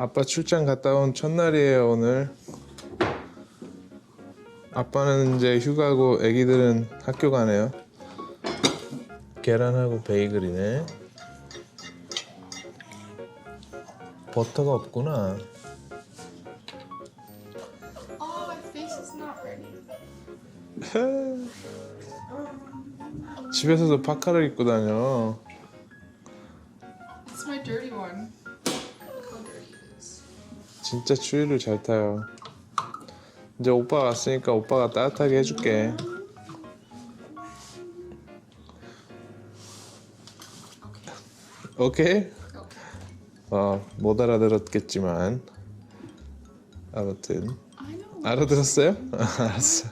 아빠 출장 갔다 온 첫날이에요 오늘. 아빠는 이제 휴가고 아기들은 학교 가네요. 계란하고 베이글이네. 버터가 없구나. Oh. 집에서도 파카를 입고 다녀. 진짜 추위를 잘 타요. 이제 오빠 왔으니까 오빠가 따뜻하게 해줄게. Okay. 오케이? Okay. 어, 못 알아들었겠지만 아무튼. 알아들었어요? 알았어.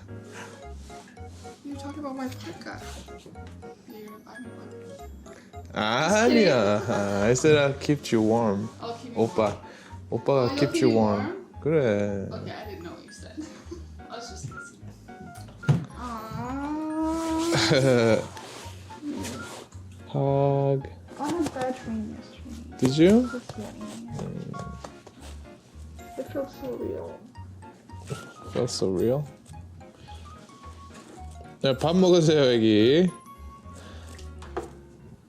About my. You're. 아니야. I said I keep you warm. I'll keep 오빠, 오빠가 Oh, keep keep you warm. warm? 그래. Okay, I didn't know what you said. I was just listening. Aww. Hug. I had a bad dream yesterday. Did you? Just kidding. It felt so real. That's so real. 네, 밥 먹으세요, 여기.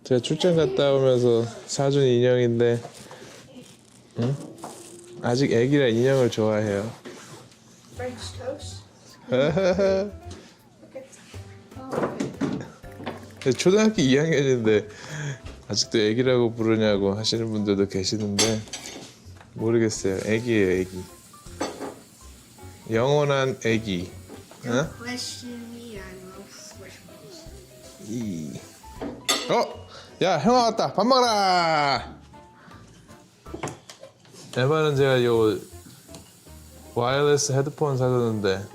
제가 출장 갔다 오면서 사준 인형인데, 응? 아직 애기라 인형을 좋아해요. French toast. 초등학교 2학년인데 아직도 애기라고 부르냐고 하시는 분들도 계시는데 모르겠어요. 애기예요, 애기. 영원한 애기. 어? Question me, I will switch. 이. 어, 야 형아 왔다. 밥 먹어라. 에바는 제가 요 와이어리스 헤드폰 사줬는데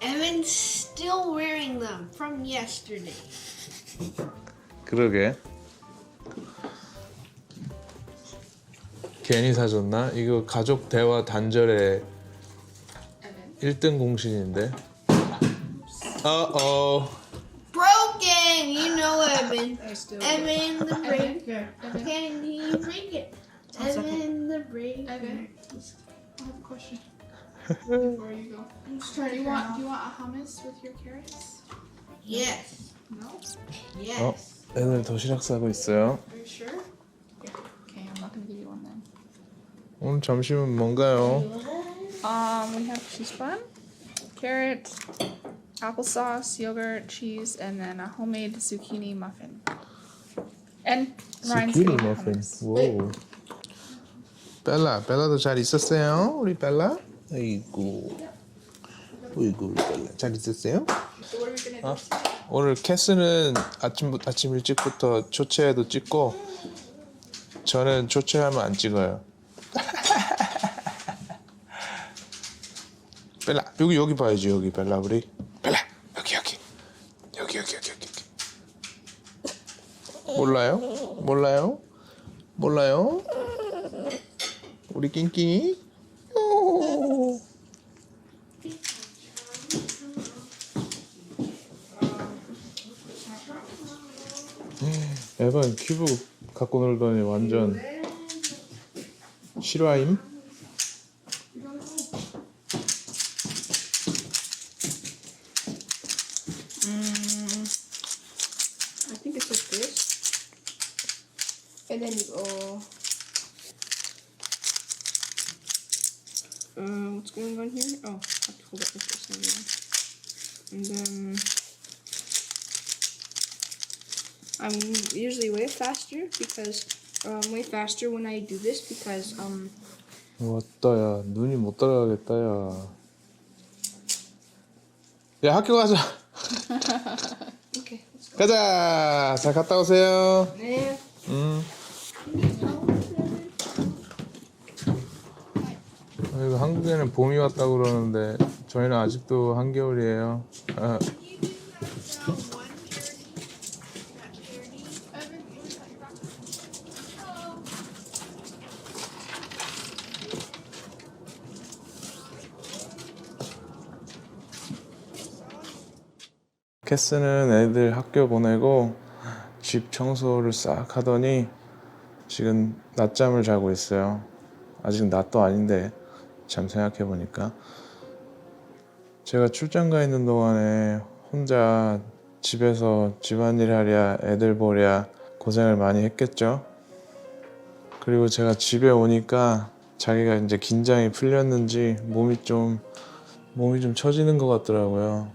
Evan's still wearing them from yesterday. 그러게. 괜히 사줬나? 이거 가족 대화 단절의 Evan. 1등 공신인데. 어어. Broken, you know Evan. I still. Evan the. Evan. Can he break it? Evan the breaker. Evan. I have a question. Before you go. I'm just Do trying to you figure want out- do you want a hummus with your carrots? Yes. No? Yes. 어, 애들 도시락 싸고 있어요. Are you sure? Yeah. Okay, I'm not gonna give you one then. 오늘 점심은 뭔가요? Um, we have cheese bun, carrot, applesauce, yogurt, cheese, and then a homemade zucchini muffin. And Ryan's zucchini getting 머핀. hummus. 오. 벨라, 벨라도 잘 있었어요? 우리 벨라? 아이고. 어이구, 우리 벨라 잘 있었어요? 어? 오늘 캐스는 아침 아침 일찍부터 초췌해도 찍고 저는 초췌하면 안 찍어요. 벨라 여기 여기 봐야지 여기 벨라 우리 벨라 여기 여기 여기 여기 여기 여기 몰라요? 몰라요? 몰라요? 우리 낑낑이? 요. 에반 큐브 갖고 놀더니 완전 실화임? Uh, what's going on here? Oh, I have to hold up this for some reason. And then I'm usually way faster because um, way faster when I do this because um 왔다 야 눈이 못 따라가겠다 야. 야 학교 가자. okay let's go. 가자. 잘 갔다 오세요. Yeah. 음. 한국에는 봄이 왔다고 그러는데 저희는 아직도 한겨울이에요. 아, 캐스는 애들 학교 보내고 집 청소를 싹 하더니 지금 낮잠을 자고 있어요. 아직 낮도 아닌데 참 생각해 보니까 제가 출장 가 있는 동안에 혼자 집에서 집안일 하랴 애들 보랴 고생을 많이 했겠죠. 그리고 제가 집에 오니까 자기가 이제 긴장이 풀렸는지 몸이 좀 몸이 좀 처지는 것 같더라고요.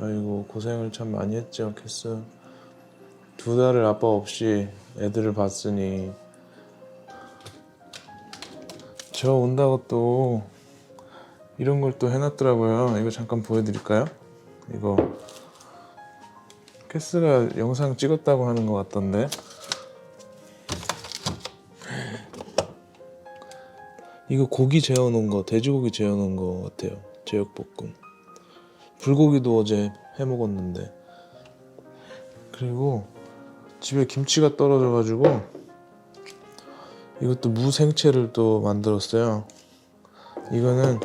아이고 고생을 참 많이 했죠 캐스. 두 달을 아빠 없이 애들을 봤으니 저 온다고 또 이런 걸 또 해놨더라고요. 이거 잠깐 보여드릴까요? 이거 캐스가 영상 찍었다고 하는 것 같던데 이거 고기 재워놓은 거 돼지고기 재워놓은 거 같아요. 제육볶음 불고기도 어제 해먹었는데 그리고 집에 김치가 떨어져가지고 이것도 무생채를 또 만들었어요. 이거는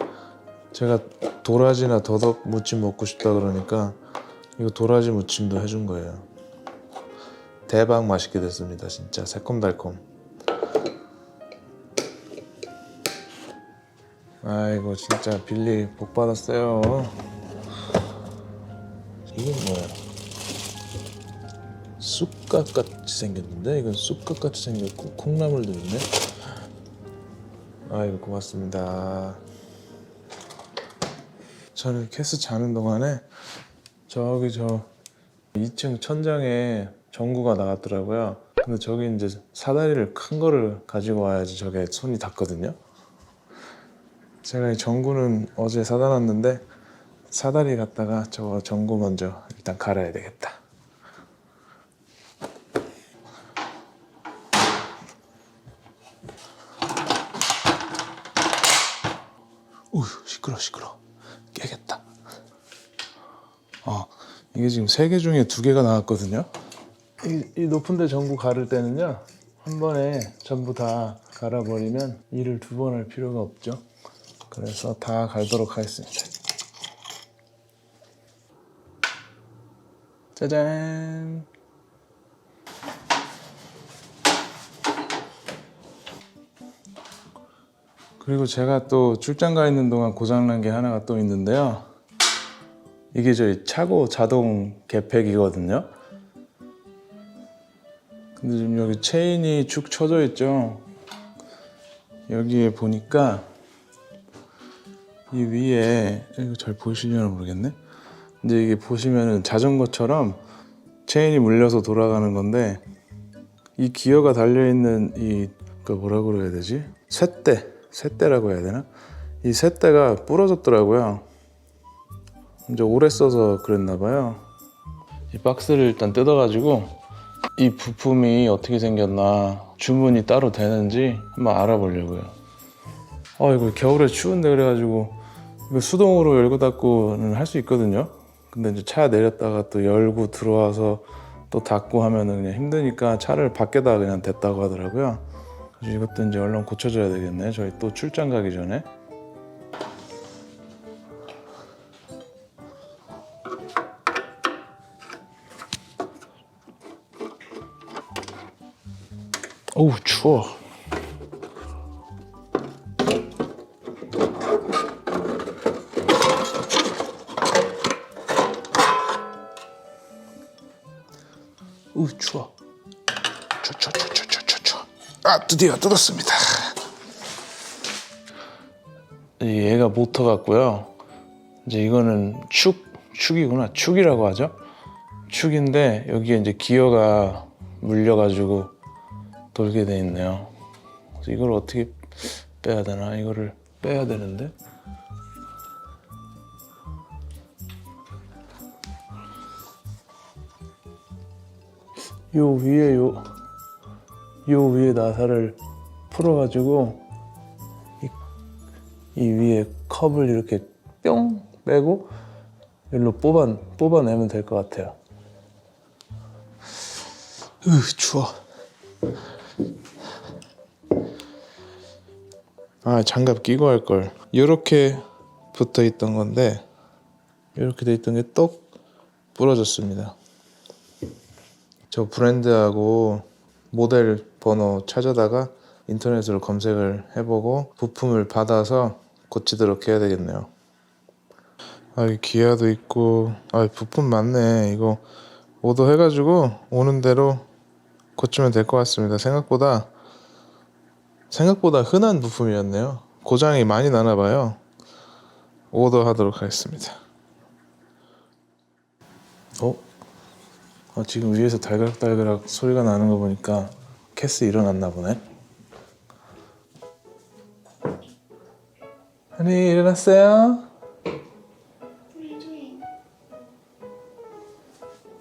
제가 도라지나 더덕 무침 먹고 싶다 그러니까 이거 도라지 무침도 해준 거예요. 대박 맛있게 됐습니다. 진짜 새콤달콤. 아이고 진짜 빌리 복 받았어요. 이건 뭐야? 쑥갓 같이 생겼는데 이건 쑥갓 같이 생겼고 콩나물도 있네. 아이고 고맙습니다. 저는 캐스 자는 동안에 저기 저 2층 천장에 전구가 나갔더라고요. 근데 저기 이제 사다리를 큰 거를 가지고 와야지 저게 손이 닿거든요. 제가 이 전구는 어제 사다 놨는데 사다리 갖다가 저 전구 먼저 일단 갈아야 되겠다. 우휴 시끄러 시끄러 깨겠다. 어 이게 지금 세 개 중에 두 개가 나왔거든요. 이, 이 높은데 전구 가를 때는요 한 번에 전부 다 갈아버리면 일을 두 번 할 필요가 없죠. 그래서 다 갈도록 하겠습니다. 짜잔. 그리고 제가 또 출장 가 있는 동안 고장난 게 하나가 또 있는데요. 이게 저희 차고 자동 개폐기거든요. 근데 지금 여기 체인이 축 쳐져 있죠. 여기에 보니까 이 위에 이거 잘 보이시려나 모르겠네. 근데 이게 보시면은 자전거처럼 체인이 물려서 돌아가는 건데 이 기어가 달려 있는 이 그 뭐라 그래야 되지? 쇳대, 쇳대라고 해야 되나? 이 쇳대가 부러졌더라고요. 이제 오래 써서 그랬나 봐요. 이 박스를 일단 뜯어가지고 이 부품이 어떻게 생겼나 주문이 따로 되는지 한번 알아보려고요. 아 이거 겨울에 추운데 그래가지고 이거 수동으로 열고 닫고는 할 수 있거든요. 근데 이제 차 내렸다가 또 열고 들어와서 또 닫고 하면은 그냥 힘드니까 차를 밖에다 그냥 댔다고 하더라고요. 이것도 이제 얼른 고쳐줘야 되겠네. 저희 또 출장 가기 전에. 어우 추워. 아 드디어 뜯었습니다. 얘가 모터 같고요. 이제 이거는 축 축이구나 축이라고 하죠. 축인데 여기에 이제 기어가 물려가지고 돌게 돼 있네요. 그래서 이걸 어떻게 빼야 되나? 이거를 빼야 되는데. 요 위에 요, 요 위에 나사를 풀어가지고 이, 이 위에 컵을 이렇게 뿅 빼고 일로 뽑아 뽑아내면 될 것 같아요. 으 추워. 아 장갑 끼고 할 걸. 이렇게 붙어 있던 건데 이렇게 돼 있던 게 똑 부러졌습니다. 저 브랜드하고 모델 번호 찾아다가 인터넷으로 검색을 해보고 부품을 받아서 고치도록 해야 되겠네요. 아, 이 기아도 있고, 아, 부품 많네. 이거 오더 해가지고 오는 대로 고치면 될 것 같습니다. 생각보다 생각보다 흔한 부품이었네요. 고장이 많이 나나 봐요. 오더 하도록 하겠습니다. 어? 아, 지금 위에서 달그락달그락 소리가 나는 거 보니까 캐스 일어났나 보네. 아니 일어났어요?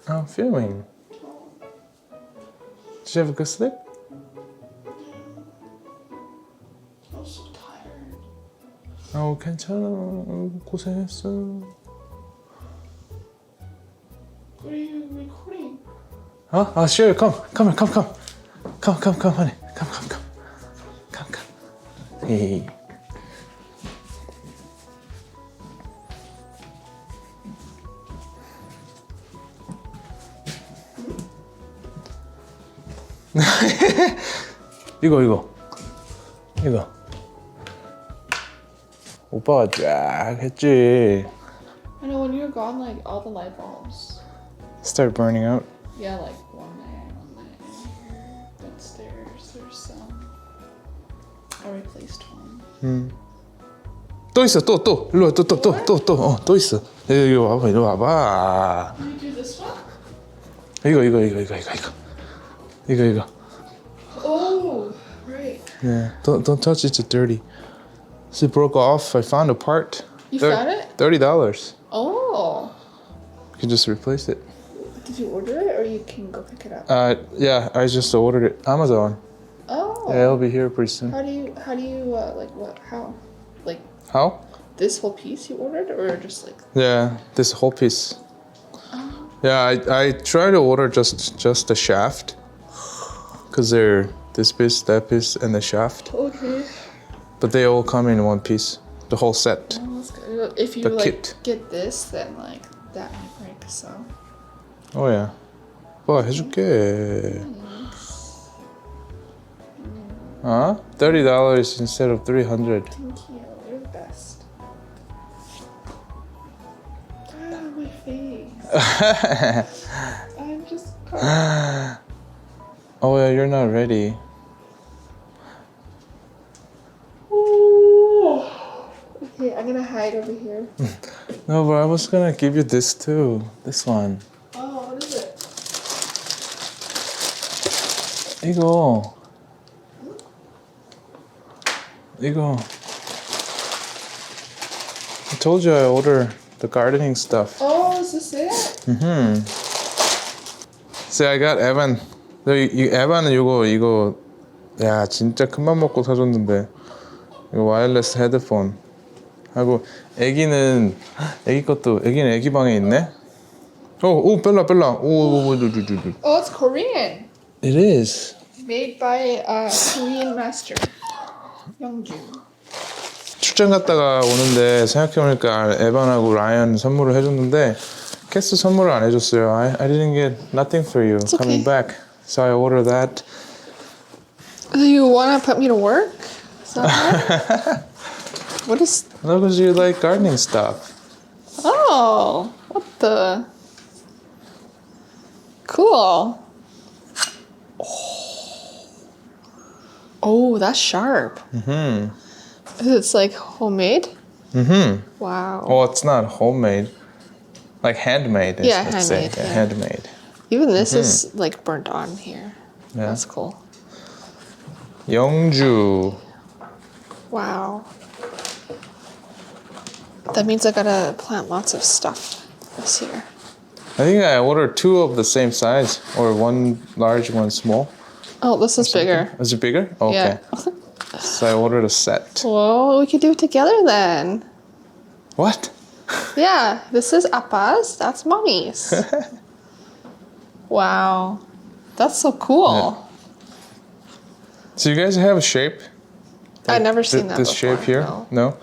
I'm filming. Did you have a good sleep? I'm so tired. 어 괜찮아. 고생했어. What are you recording? 어? 아 sure. Come, come, come, come, come, come, come, honey. Come, come, come, come, come. Hey. 이거 이거 이거 오빠가 쫙 했지. I know when you're gone, like all the light bulbs. Start burning out. Yeah, like one there, replaced one. 또 있어 또 또 일로 와 또 또 또 또 또 어 또 있어 여기 와봐 이리 와봐 Can you do this one? 이거 이거 이거 이거 이거 이거 이거 이거 Oh, right. yeah don't don't touch it, it's dirty so it broke off I found a part You found it? thirty dollars Oh. you can just replace it Did you order it or you can go pick it up? uh yeah I just ordered it Amazon Oh. yeah it'll be here pretty soon How do you how do you uh, like what how like how this whole piece you ordered or just like yeah this whole piece yeah I I try to order just just the shaft because they're this piece that piece and the shaft okay But they all come in one piece, the whole set. well, that's good. if you The like kit. get this then like that might break so Oh yeah. 와 해줄게. Huh? Thirty dollars instead of three hundred. Thank you. You're the best. Get my face. I'm just. oh yeah, you're not ready. Okay, I'm gonna hide over here. No, but I was gonna give you this too. This one. Oh, what is it? 이거 이거. I told you I order the gardening stuff. oh is this it Mm-hmm. See, I got Evan. 너 이, 이 에반은 이거 이거 야 진짜 큰맘 먹고 사줬는데 이거 와이어리스 헤드폰 하고 애기는 애기 것도 애기는 애기 방에 있네. 오오 벨라 벨라 오오오오오오 oh it's Korean It is. made by a Korean master Youngju 출장 갔다가 오는데 생각해보니까 에반하고 라이언 선물을 해줬는데 캐스 선물을 안 해줬어요. I, I didn't get nothing for you It's coming okay. back. So I ordered that. You want to put me to work? Is that right? what is? No, because you like gardening stuff. Oh, what the? Cool. Oh, that's sharp. Mm-hmm. It's like homemade. Mm-hmm. Wow. Well, it's not homemade. Like handmade. is- Yeah, let's say. handmade, Yeah, yeah. handmade. Even this is like burnt on here. Yeah. That's cool. Yeongju. Wow. That means I gotta plant lots of stuff this year. I think I ordered two of the same size, or one large, one small. Oh, this is bigger. Is it bigger? Okay. Yeah. So I ordered a set. Well, we could do it together then. What? Yeah, this is Appa's. That's Mommy's. wow. That's so cool. So you guys have a shape? I've never Th- seen that This before. shape here? No.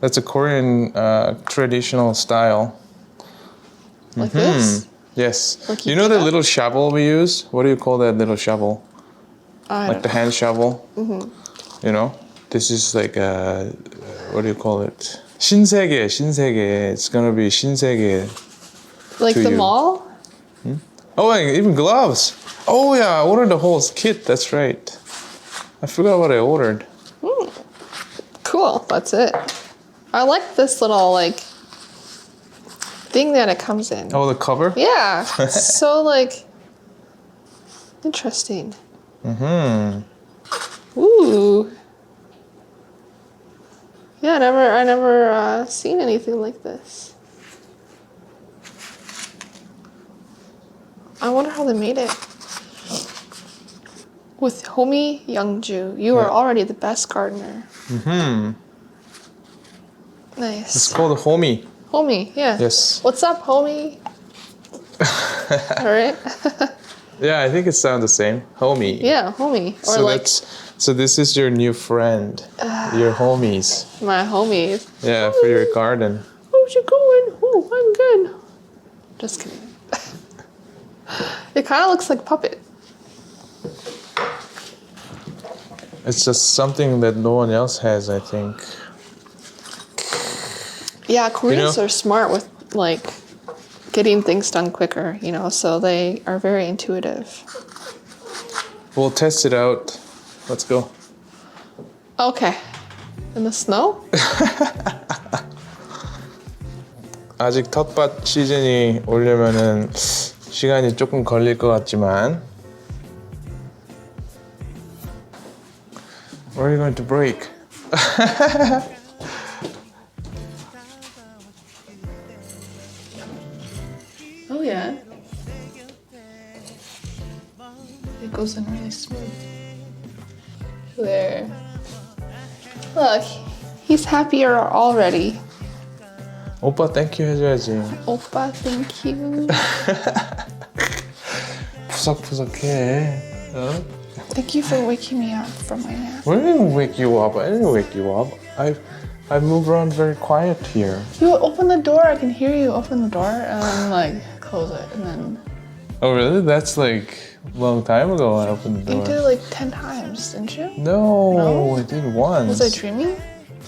That's a Korean uh, traditional style. Like this? Yes. Like you you know that? little shovel we use? What do you call that little shovel? I like the hand shovel. You know, this is like a what do you call it? 신세계, 신세계. It's gonna be 신세계. like to the you. mall. Oh, and even gloves. Oh yeah, I ordered the whole kit. That's right. I forgot what I ordered. Cool. That's it. I like this little like thing that it comes in. Oh, the cover. Yeah. so like interesting. Hmm. Ooh. Yeah, I never I never uh, seen anything like this. I wonder how they made it. With Homie Youngju, you are already the best gardener. Hmm. Nice. It's called homie. Homie, yeah. Yes. What's up, homie? All right. Yeah, I think it sounds the same. Homie. yeah, homie. Or So like so. This is your new friend. your homies. my homies. Yeah, for your garden. How's it going? Oh, I'm good. Just kidding. it kind of looks like puppet. It's just something that no one else has. I think. Yeah, Koreans know- are smart with like getting things done quicker, you know, so they are very intuitive. We'll test it out. Let's go. Okay. In the snow? 아직 텃밭 시즌이 오려면은 시간이 조금 걸릴 것 같지만. Where are you going to break? goes in really smooth. There. Look, he's happier already. 오빠 땡큐 해줘야지. Oppa, thank you. 푸석푸석해. 어? Thank you for waking me up from my nap. We didn't wake you up. I didn't wake you up. I I move around very quiet here. You open the door, I can hear you open the door, and then like close it, and then Oh really? That's like a Long time ago I opened the you door. did it like 10 times, didn't you? No, No? I did once. Was I dreaming?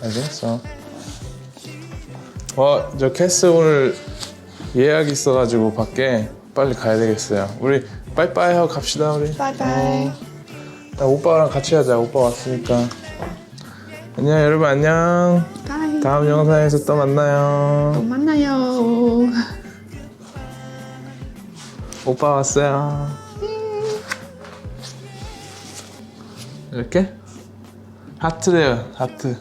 I think so. 어, 저 캐스 오늘 예약 있어가지고 밖에 빨리 가야 되겠어요. 우리 빠이빠이 하고 갑시다 우리. Bye bye. 나 오빠랑 같이 하자. 오빠 왔으니까. 안녕 여러분 안녕. Bye. 다음 영상에서 또 만나요. 만나요. 오빠 왔어요. 이렇게 하트래요 하트.